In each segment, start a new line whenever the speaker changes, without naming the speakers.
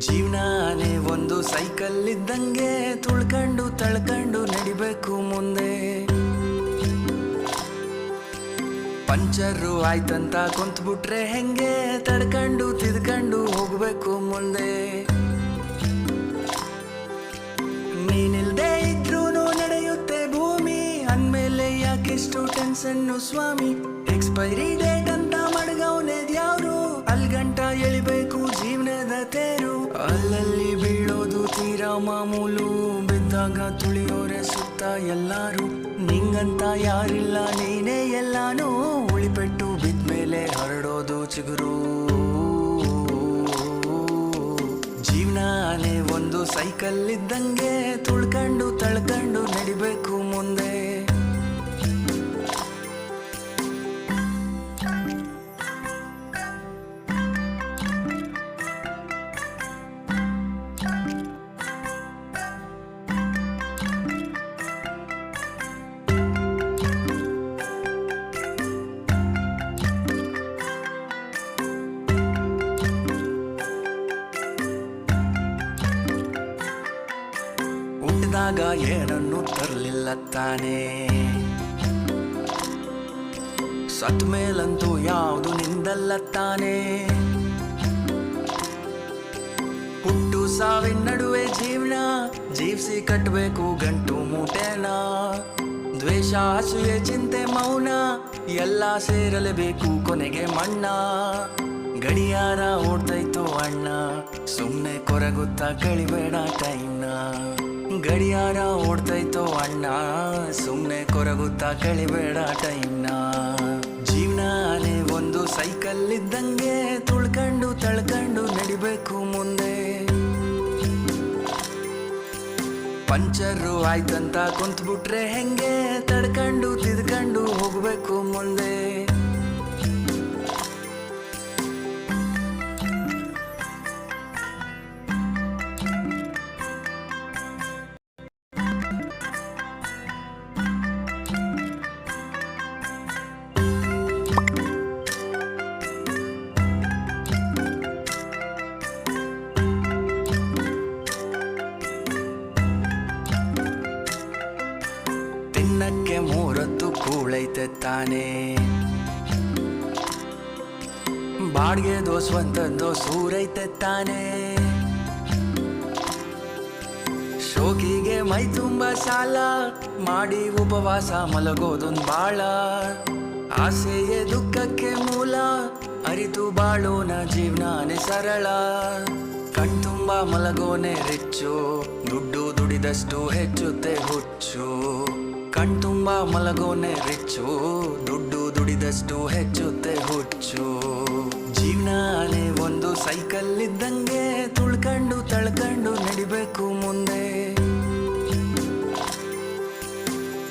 ಜೀವನಾನೇ ಒಂದು ಸೈಕಲ್ ಇದ್ದಂಗೆ ತುಳ್ಕಂಡು ತಳ್ಕಂಡು ನಡಿಬೇಕು ಮುಂದೆ. ಪಂಚರು ಆಯ್ತಂತ ಕುಂತ್ಬಿಟ್ರೆ ಹೆಂಗೆ? ತಡ್ಕಂಡು ತಿದ್ಕಂಡು ಹೋಗ್ಬೇಕು ಮುಂದೆ. ನೀನಿಲ್ದೇ ಇದ್ರೂ ನಡೆಯುತ್ತೆ ಭೂಮಿ, ಅಂದ್ಮೇಲೆ ಯಾಕೆಷ್ಟು ಟೆನ್ಷನ್ನು ಸ್ವಾಮಿ? ಎಕ್ಸ್ಪೈರಿ ಡೇಟ್ ಮಾಮೂಲು ಬಿದ್ದಾಗ ತುಳಿಯೋರೆ ಸುತ್ತ ಎಲ್ಲಾರು. ನಿಂಗಂತ ಯಾರಿಲ್ಲ, ನೀನೇ ಎಲ್ಲಾನು ಉಳಿಪೆಟ್ಟು ಬಿದ್ಮೇಲೆ ಹರಡೋದು ಚಿಗುರು. ಜೀವನಾನೇ ಒಂದು ಸೈಕಲ್ ಇದ್ದಂಗೆ ತುಳ್ಕೊಂಡು ತಳ್ಕೊಂಡು ನಡಿಬೇಕು ಮುಂದೆ. ಹುಟ್ಟಿದಾಗ ಏನನ್ನು ತರಲಿಲ್ಲ ತಾನೇ. ಸತ್ ಮೇಲಂತೂ ಯಾವುದು ನಿಂದಲ್ಲ ತಾನೇ. ಹುಟ್ಟು ಸಾವಿನ ನಡುವೆ ಜೀವನ, ಜೀವಿಸಿ ಕಟ್ಟಬೇಕು ಗಂಟು ಮೂಟೆನ. ದ್ವೇಷ ಅಸೂಯೆ ಚಿಂತೆ, ಮೌನ, ಎಲ್ಲ ಸೇರಲೇಬೇಕು ಕೊನೆಗೆ ಮಣ್ಣ. ಗಡಿಯಾರ ಓಡ್ತೈತೋ ಅಣ್ಣ ಸುಮ್ಮನೆ ಕೊರಗುತ್ತಾ ಕಳಿಬೇಡ ಟೈಮ್ನ ಗಡಿಯಾರ ಓಡ್ತೈತೋ ಅಣ್ಣ ಸುಮ್ಮನೆ ಕೊರಗುತ್ತಾ ಕಳಿಬೇಡ ಟೈಮ್ನ ಜೀವನಾನೇ ಒಂದು ಸೈಕಲ್ ಇದ್ದಂಗೆ ತುಳ್ಕೊಂಡು ತಳ್ಕೊಂಡು ನಡಿಬೇಕು ಮುಂದೆ. ಪಂಚರು ಆಯ್ತಂತ ಕುಂತ್ಬಿಟ್ರೆ ಹೆಂಗೆ ತಡ್ಕೊಂಡು ತಿದ್ಕೊಂಡು ಹೋಗ್ಬೇಕು ಮುಂದೆ. ಕೂಳೈತೆ ತಾನೇ. ದೋಸ್ ಒಂದೊಂದು ಸೂರೈತೆ ಶೋಕಿಗೆ ಮೈ ತುಂಬ ಸಾಲ, ಮಾಡಿ ಉಪವಾಸ ಮಲಗೋದೊಂದು ಬಾಳ. ಆಸೆಯೇ ದುಃಖಕ್ಕೆ ಮೂಲ, ಅರಿತು ಬಾಳೋನ ಜೀವನಾನೇ ಸರಳ. ಕಣ್ತುಂಬ ಮಲಗೋನೆ ರಿಚ್ಚು ದುಡ್ಡು ದುಡಿದಷ್ಟು ಹೆಚ್ಚುತ್ತೆ ಹುಚ್ಚು. ಕಣ್ತುಂಬ ಮಲಗೋನೆ ರಿಚ್ಚು. ದುಡ್ಡು ದುಡಿದಷ್ಟು ಹೆಚ್ಚುತ್ತೆ ಹುಚ್ಚು. ಜೀವನಾಲೆ ಒಂದು ಸೈಕಲ್ ಇದ್ದಂಗೆ ತುಳ್ಕಂಡು ತಳ್ಕಂಡು ನಡಿಬೇಕು ಮುಂದೆ.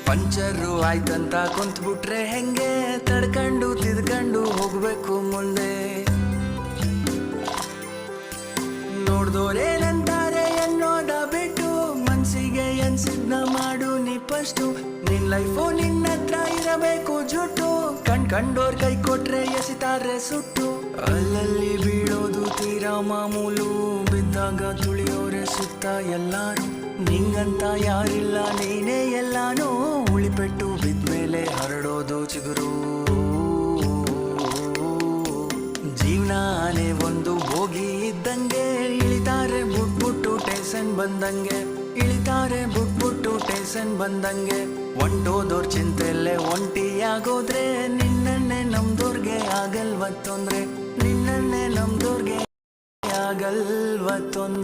ಪಂಚರು ಆಯ್ತಂತ ಕುಂತ್ಬಿಟ್ರೆ ಹೆಂಗೆ? ತಡ್ಕಂಡು ತಿದ್ಕಂಡು ಹೋಗ್ಬೇಕು ಮುಂದೆ. ನೋಡ್ದೋರೇನಂತಾರೆ ಮಾಡು ಫಸ್ಟು ನಿನ್ ಲೈಫು ನಿನ್ನ ಹತ್ರ ಇರಬೇಕು ಜುಟ್ಟು. ಕಣ್ ಕಂಡೋರ್ ಕೈ ಕೊಟ್ರೆ ಎಸಿತಾರೆ ಸುಟ್ಟು. ಅಲ್ಲಲ್ಲಿ ಬೀಳೋದು ತೀರಾ ಮಾಮೂಲು. ಬಿದ್ದಾಗ ತುಳಿಯೋರೆ ಸುತ್ತ ಎಲ್ಲಾರು ನಿಂಗಂತ ಯಾರಿಲ್ಲ, ನೀನೇ ಎಲ್ಲಾನು. ಉಳಿಪೆಟ್ಟು ಬಿದ್ಮೇಲೆ ಹರಡೋದು ಚಿಗುರು. ಜೀವನಾನೇ ಒಂದು ಹೋಗಿ ಇದ್ದಂಗೆ. ಇಳಿತಾರೆ ಬುಟ್ಬುಟ್ಟು ಟೇಸನ್ ಬಂದಂಗೆ. ಇಳಿತಾರೆ ಬುಟ್ಬುಟ್ಟು ಟೇಸನ್ ಬಂದಂಗೆ. ಒಂಟೋದೋರ್ ಚಿಂತೆಲ್ಲೇ ಒಂಟಿಯಾಗೋದ್ರೆ ನಿನ್ನನ್ನೇ ನಮ್ದೋರ್ಗೆ ಆಗಲ್ವತ್ತೊಂದ್ರೆ. ನಿನ್ನನ್ನೇ ನಮ್ದೋರ್ಗೆ ಆಗಲ್ವ ತೊಂದ್ರೆ